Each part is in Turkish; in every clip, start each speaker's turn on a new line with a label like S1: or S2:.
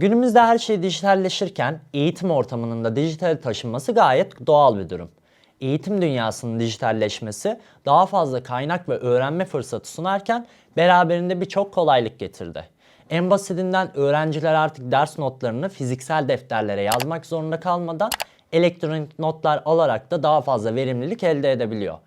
S1: Günümüzde her şey dijitalleşirken eğitim ortamının da dijital taşınması gayet doğal bir durum. Eğitim dünyasının dijitalleşmesi daha fazla kaynak ve öğrenme fırsatı sunarken beraberinde birçok kolaylık getirdi. En basitinden öğrenciler artık ders notlarını fiziksel defterlere yazmak zorunda kalmadan elektronik notlar alarak da daha fazla verimlilik elde edebiliyor.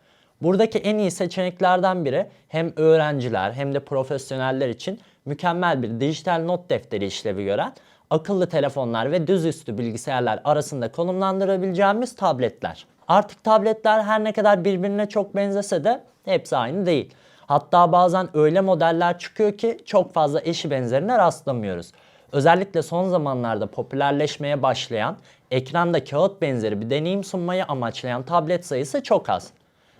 S1: Buradaki en iyi seçeneklerden biri hem öğrenciler hem de profesyoneller için mükemmel bir dijital not defteri işlevi gören akıllı telefonlar ve düzüstü bilgisayarlar arasında konumlandırabileceğimiz tabletler. Artık tabletler her ne kadar birbirine çok benzese de hepsi aynı değil. Hatta bazen öyle modeller çıkıyor ki çok fazla eşi benzerine rastlamıyoruz. Özellikle son zamanlarda popülerleşmeye başlayan, ekranda kağıt benzeri bir deneyim sunmayı amaçlayan tablet sayısı çok az.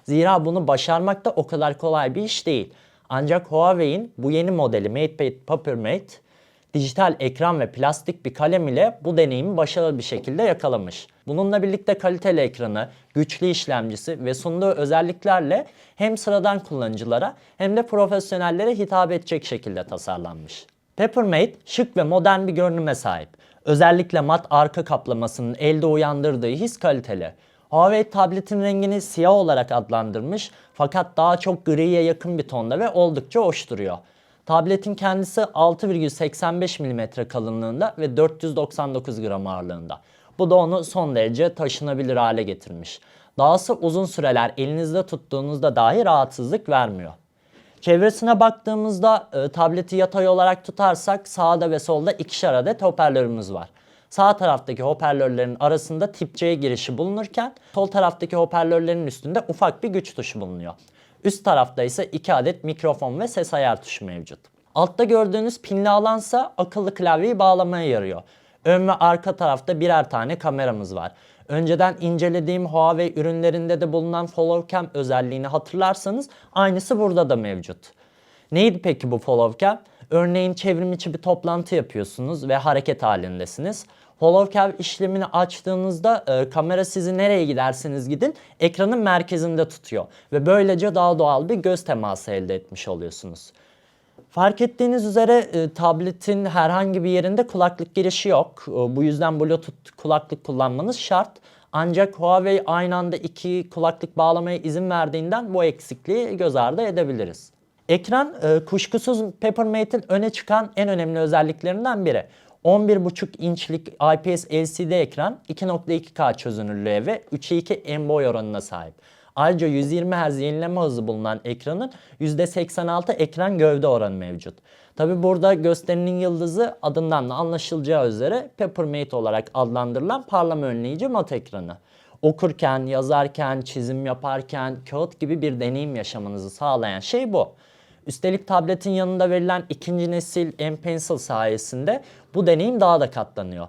S1: Zira bunu başarmak da o kadar kolay bir iş değil. Ancak Huawei'in bu yeni modeli MatePad Papermate dijital ekran ve plastik bir kalem ile bu deneyimi başarılı bir şekilde yakalamış. Bununla birlikte kaliteli ekranı, güçlü işlemcisi ve sunduğu özelliklerle hem sıradan kullanıcılara hem de profesyonellere hitap edecek şekilde tasarlanmış. Peppermate şık ve modern bir görünüme sahip. Özellikle mat arka kaplamasının elde uyandırdığı his kaliteli. Huawei tabletin rengini siyah olarak adlandırmış fakat daha çok griye yakın bir tonda ve oldukça hoş duruyor. Tabletin kendisi 6,85 mm kalınlığında ve 499 gram ağırlığında. Bu da onu son derece taşınabilir hale getirmiş. Dahası uzun süreler elinizde tuttuğunuzda dahi rahatsızlık vermiyor. Çevresine baktığımızda e, tableti yatay olarak tutarsak sağda ve solda ikişer adet hoparlörümüz var. Sağ taraftaki hoparlörlerin arasında tip C girişi bulunurken sol taraftaki hoparlörlerin üstünde ufak bir güç tuşu bulunuyor. Üst tarafta ise 2 adet mikrofon ve ses ayar tuşu mevcut. Altta gördüğünüz pinli alansa akıllı klavyeyi bağlamaya yarıyor. Ön ve arka tarafta birer tane kameramız var. Önceden incelediğim Huawei ürünlerinde de bulunan follow cam özelliğini hatırlarsanız aynısı burada da mevcut. Neydi peki bu follow cam? Örneğin çevrim içi bir toplantı yapıyorsunuz ve hareket halindesiniz. Follow cam işlemini açtığınızda e, kamera sizi nereye giderseniz gidin ekranın merkezinde tutuyor. Ve böylece daha doğal bir göz teması elde etmiş oluyorsunuz. Fark ettiğiniz üzere e, tabletin herhangi bir yerinde kulaklık girişi yok. E, bu yüzden Bluetooth kulaklık kullanmanız şart. Ancak Huawei aynı anda iki kulaklık bağlamaya izin verdiğinden bu eksikliği göz ardı edebiliriz. Ekran e, kuşkusuz Peppermate'in öne çıkan en önemli özelliklerinden biri. 11.5 inçlik IPS LCD ekran 2.2K çözünürlüğe ve 3'e 2 en oranına sahip. Ayrıca 120 Hz yenileme hızı bulunan ekranın %86 ekran gövde oranı mevcut. Tabi burada gösterinin yıldızı adından da anlaşılacağı üzere Peppermate olarak adlandırılan parlama önleyici mat ekranı. Okurken, yazarken, çizim yaparken, kağıt gibi bir deneyim yaşamanızı sağlayan şey bu. Üstelik tabletin yanında verilen ikinci nesil M Pencil sayesinde bu deneyim daha da katlanıyor.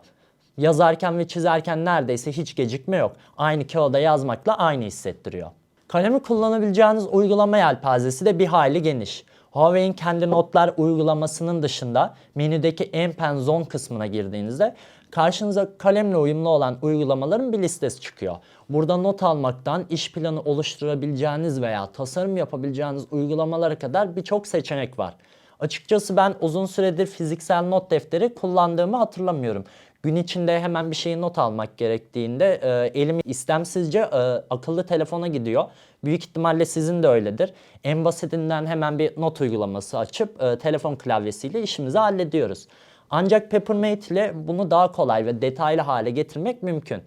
S1: Yazarken ve çizerken neredeyse hiç gecikme yok. Aynı kağıda yazmakla aynı hissettiriyor. Kalemi kullanabileceğiniz uygulama yelpazesi de bir hayli geniş. Huawei'in kendi notlar uygulamasının dışında menüdeki M Pen Zone kısmına girdiğinizde karşınıza kalemle uyumlu olan uygulamaların bir listesi çıkıyor. Burada not almaktan iş planı oluşturabileceğiniz veya tasarım yapabileceğiniz uygulamalara kadar birçok seçenek var. Açıkçası ben uzun süredir fiziksel not defteri kullandığımı hatırlamıyorum. Gün içinde hemen bir şeyi not almak gerektiğinde e, elim istemsizce e, akıllı telefona gidiyor. Büyük ihtimalle sizin de öyledir. En basitinden hemen bir not uygulaması açıp e, telefon klavyesiyle işimizi hallediyoruz. Ancak Peppermate ile bunu daha kolay ve detaylı hale getirmek mümkün.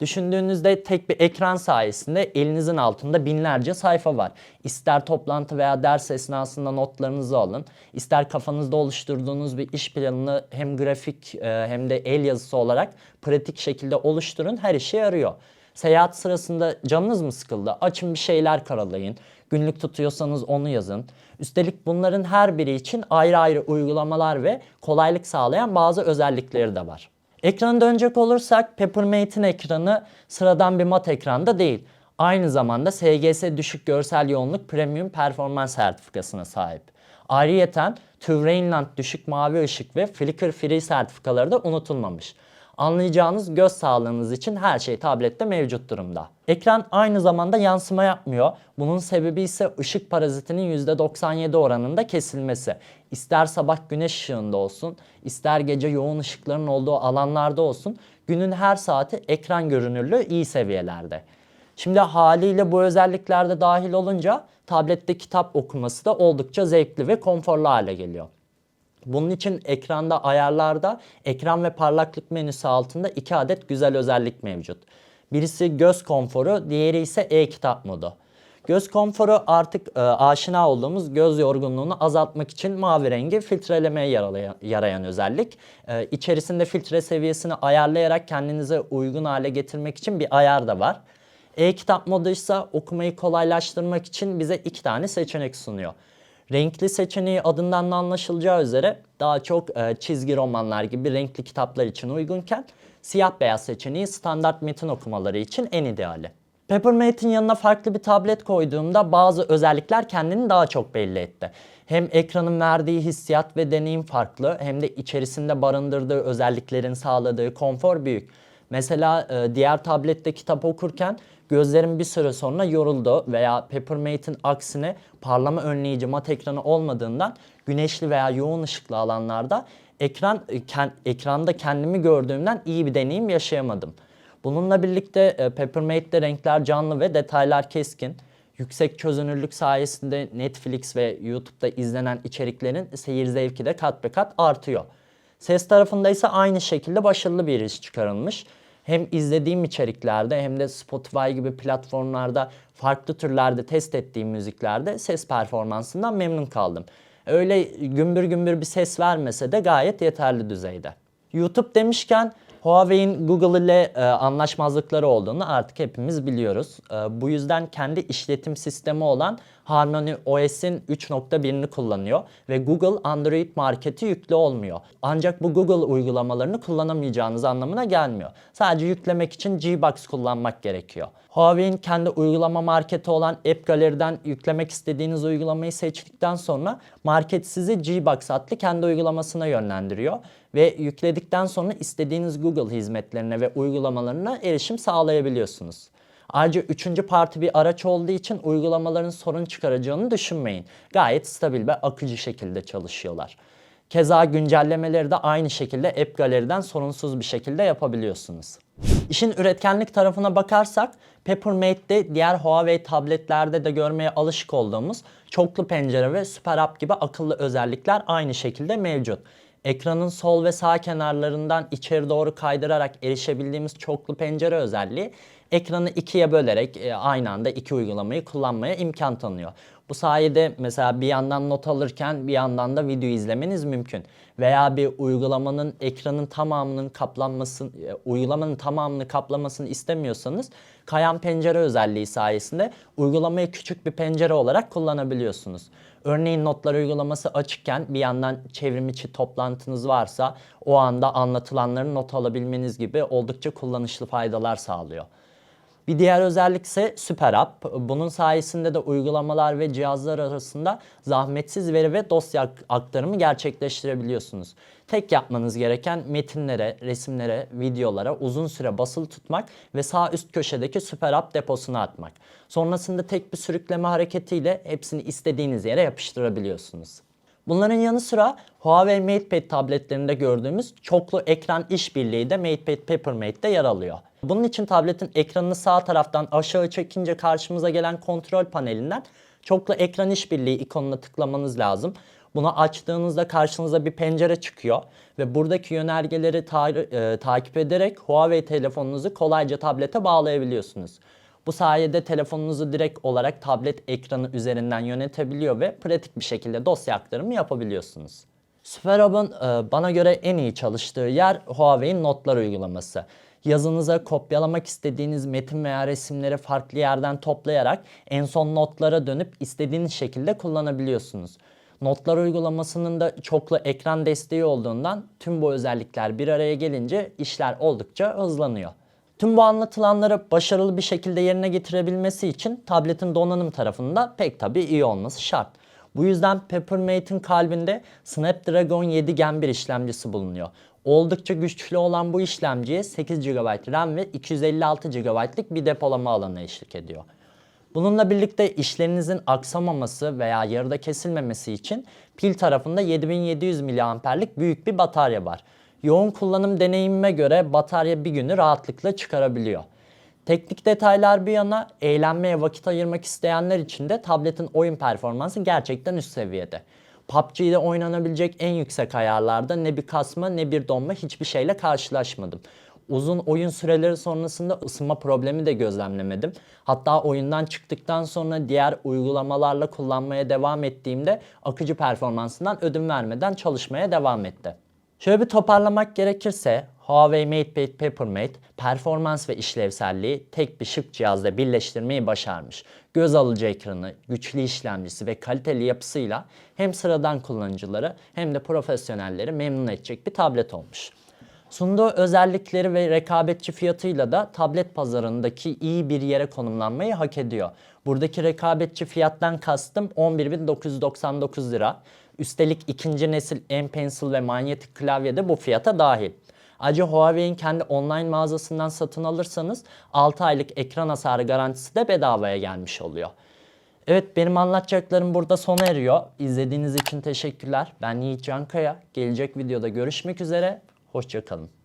S1: Düşündüğünüzde tek bir ekran sayesinde elinizin altında binlerce sayfa var. İster toplantı veya ders esnasında notlarınızı alın, ister kafanızda oluşturduğunuz bir iş planını hem grafik e, hem de el yazısı olarak pratik şekilde oluşturun her işe yarıyor. Seyahat sırasında canınız mı sıkıldı? Açın bir şeyler karalayın. Günlük tutuyorsanız onu yazın. Üstelik bunların her biri için ayrı ayrı uygulamalar ve kolaylık sağlayan bazı özellikleri de var. Ekrana dönecek olursak Peppermate'in ekranı sıradan bir mat ekranda değil. Aynı zamanda SGS düşük görsel yoğunluk premium performans sertifikasına sahip. Ayrıyeten TÜV Rheinland düşük mavi ışık ve Flicker Free sertifikaları da unutulmamış. Anlayacağınız göz sağlığınız için her şey tablette mevcut durumda. Ekran aynı zamanda yansıma yapmıyor. Bunun sebebi ise ışık parazitinin %97 oranında kesilmesi. İster sabah güneş ışığında olsun, ister gece yoğun ışıkların olduğu alanlarda olsun günün her saati ekran görünürlüğü iyi seviyelerde. Şimdi haliyle bu özellikler de dahil olunca tablette kitap okuması da oldukça zevkli ve konforlu hale geliyor. Bunun için ekranda ayarlarda ekran ve parlaklık menüsü altında iki adet güzel özellik mevcut. Birisi göz konforu, diğeri ise e-kitap modu. Göz konforu artık e, aşina olduğumuz göz yorgunluğunu azaltmak için mavi rengi filtrelemeye yaralayan, yarayan özellik. E, içerisinde filtre seviyesini ayarlayarak kendinize uygun hale getirmek için bir ayar da var. E-kitap modu ise okumayı kolaylaştırmak için bize iki tane seçenek sunuyor. Renkli seçeneği adından da anlaşılacağı üzere daha çok e, çizgi romanlar gibi renkli kitaplar için uygunken siyah beyaz seçeneği standart metin okumaları için en ideali. Peppermate'in yanına farklı bir tablet koyduğumda bazı özellikler kendini daha çok belli etti. Hem ekranın verdiği hissiyat ve deneyim farklı hem de içerisinde barındırdığı özelliklerin sağladığı konfor büyük. Mesela e, diğer tablette kitap okurken gözlerim bir süre sonra yoruldu veya Peppermate'in aksine parlama önleyici mat ekranı olmadığından güneşli veya yoğun ışıklı alanlarda ekran e, ken- ekranda kendimi gördüğümden iyi bir deneyim yaşayamadım. Bununla birlikte e, Peppermate'de renkler canlı ve detaylar keskin. Yüksek çözünürlük sayesinde Netflix ve YouTube'da izlenen içeriklerin seyir zevki de kat be kat artıyor. Ses tarafında ise aynı şekilde başarılı bir iş çıkarılmış. Hem izlediğim içeriklerde hem de Spotify gibi platformlarda farklı türlerde test ettiğim müziklerde ses performansından memnun kaldım. Öyle gümbür gümbür bir ses vermese de gayet yeterli düzeyde. YouTube demişken Huawei'in Google ile e, anlaşmazlıkları olduğunu artık hepimiz biliyoruz. E, bu yüzden kendi işletim sistemi olan Harmony OS'in 3.1'ini kullanıyor ve Google Android marketi yüklü olmuyor. Ancak bu Google uygulamalarını kullanamayacağınız anlamına gelmiyor. Sadece yüklemek için Gbox kullanmak gerekiyor. Huawei'in kendi uygulama marketi olan App Gallery'den yüklemek istediğiniz uygulamayı seçtikten sonra market sizi Gbox adlı kendi uygulamasına yönlendiriyor ve yükledikten sonra istediğiniz Google hizmetlerine ve uygulamalarına erişim sağlayabiliyorsunuz. Ayrıca üçüncü parti bir araç olduğu için uygulamaların sorun çıkaracağını düşünmeyin. Gayet stabil ve akıcı şekilde çalışıyorlar. Keza güncellemeleri de aynı şekilde App Gallery'den sorunsuz bir şekilde yapabiliyorsunuz. İşin üretkenlik tarafına bakarsak Peppermate'de diğer Huawei tabletlerde de görmeye alışık olduğumuz çoklu pencere ve süper app gibi akıllı özellikler aynı şekilde mevcut. Ekranın sol ve sağ kenarlarından içeri doğru kaydırarak erişebildiğimiz çoklu pencere özelliği ekranı ikiye bölerek e, aynı anda iki uygulamayı kullanmaya imkan tanıyor. Bu sayede mesela bir yandan not alırken bir yandan da video izlemeniz mümkün. Veya bir uygulamanın ekranın tamamının kaplanmasını, e, uygulamanın tamamını kaplamasını istemiyorsanız kayan pencere özelliği sayesinde uygulamayı küçük bir pencere olarak kullanabiliyorsunuz. Örneğin notlar uygulaması açıkken bir yandan çevrim toplantınız varsa o anda anlatılanları not alabilmeniz gibi oldukça kullanışlı faydalar sağlıyor. Bir diğer özellik ise Süper App. Bunun sayesinde de uygulamalar ve cihazlar arasında zahmetsiz veri ve dosya ak- aktarımı gerçekleştirebiliyorsunuz. Tek yapmanız gereken metinlere, resimlere, videolara uzun süre basılı tutmak ve sağ üst köşedeki Süper App deposuna atmak. Sonrasında tek bir sürükleme hareketiyle hepsini istediğiniz yere yapıştırabiliyorsunuz. Bunların yanı sıra Huawei MatePad tabletlerinde gördüğümüz çoklu ekran işbirliği de MatePad Peppermate'de yer alıyor. Bunun için tabletin ekranını sağ taraftan aşağı çekince karşımıza gelen kontrol panelinden çoklu ekran işbirliği ikonuna tıklamanız lazım. Bunu açtığınızda karşınıza bir pencere çıkıyor ve buradaki yönergeleri ta- e, takip ederek Huawei telefonunuzu kolayca tablete bağlayabiliyorsunuz. Bu sayede telefonunuzu direkt olarak tablet ekranı üzerinden yönetebiliyor ve pratik bir şekilde dosya aktarımı yapabiliyorsunuz. SuperHub'ın e, bana göre en iyi çalıştığı yer Huawei'in notlar uygulaması. Yazınıza kopyalamak istediğiniz metin veya resimleri farklı yerden toplayarak en son notlara dönüp istediğiniz şekilde kullanabiliyorsunuz. Notlar uygulamasının da çoklu ekran desteği olduğundan tüm bu özellikler bir araya gelince işler oldukça hızlanıyor. Tüm bu anlatılanları başarılı bir şekilde yerine getirebilmesi için tabletin donanım tarafında pek tabii iyi olması şart. Bu yüzden Peppermate'in kalbinde Snapdragon 7 Gen bir işlemcisi bulunuyor. Oldukça güçlü olan bu işlemciye 8 GB RAM ve 256 GB'lık bir depolama alanı eşlik ediyor. Bununla birlikte işlerinizin aksamaması veya yarıda kesilmemesi için pil tarafında 7700 mAh'lik büyük bir batarya var. Yoğun kullanım deneyimime göre batarya bir günü rahatlıkla çıkarabiliyor. Teknik detaylar bir yana eğlenmeye vakit ayırmak isteyenler için de tabletin oyun performansı gerçekten üst seviyede. PUBG'de oynanabilecek en yüksek ayarlarda ne bir kasma ne bir donma hiçbir şeyle karşılaşmadım. Uzun oyun süreleri sonrasında ısınma problemi de gözlemlemedim. Hatta oyundan çıktıktan sonra diğer uygulamalarla kullanmaya devam ettiğimde akıcı performansından ödün vermeden çalışmaya devam etti. Şöyle bir toparlamak gerekirse Huawei MatePad Papermate performans ve işlevselliği tek bir şık cihazla birleştirmeyi başarmış. Göz alıcı ekranı, güçlü işlemcisi ve kaliteli yapısıyla hem sıradan kullanıcıları hem de profesyonelleri memnun edecek bir tablet olmuş. Sunduğu özellikleri ve rekabetçi fiyatıyla da tablet pazarındaki iyi bir yere konumlanmayı hak ediyor. Buradaki rekabetçi fiyattan kastım 11.999 lira. Üstelik ikinci nesil M-Pencil ve manyetik klavye de bu fiyata dahil. Ayrıca Huawei'in kendi online mağazasından satın alırsanız 6 aylık ekran hasarı garantisi de bedavaya gelmiş oluyor. Evet benim anlatacaklarım burada sona eriyor. İzlediğiniz için teşekkürler. Ben Yiğit Cankaya. Gelecek videoda görüşmek üzere. Hoşçakalın.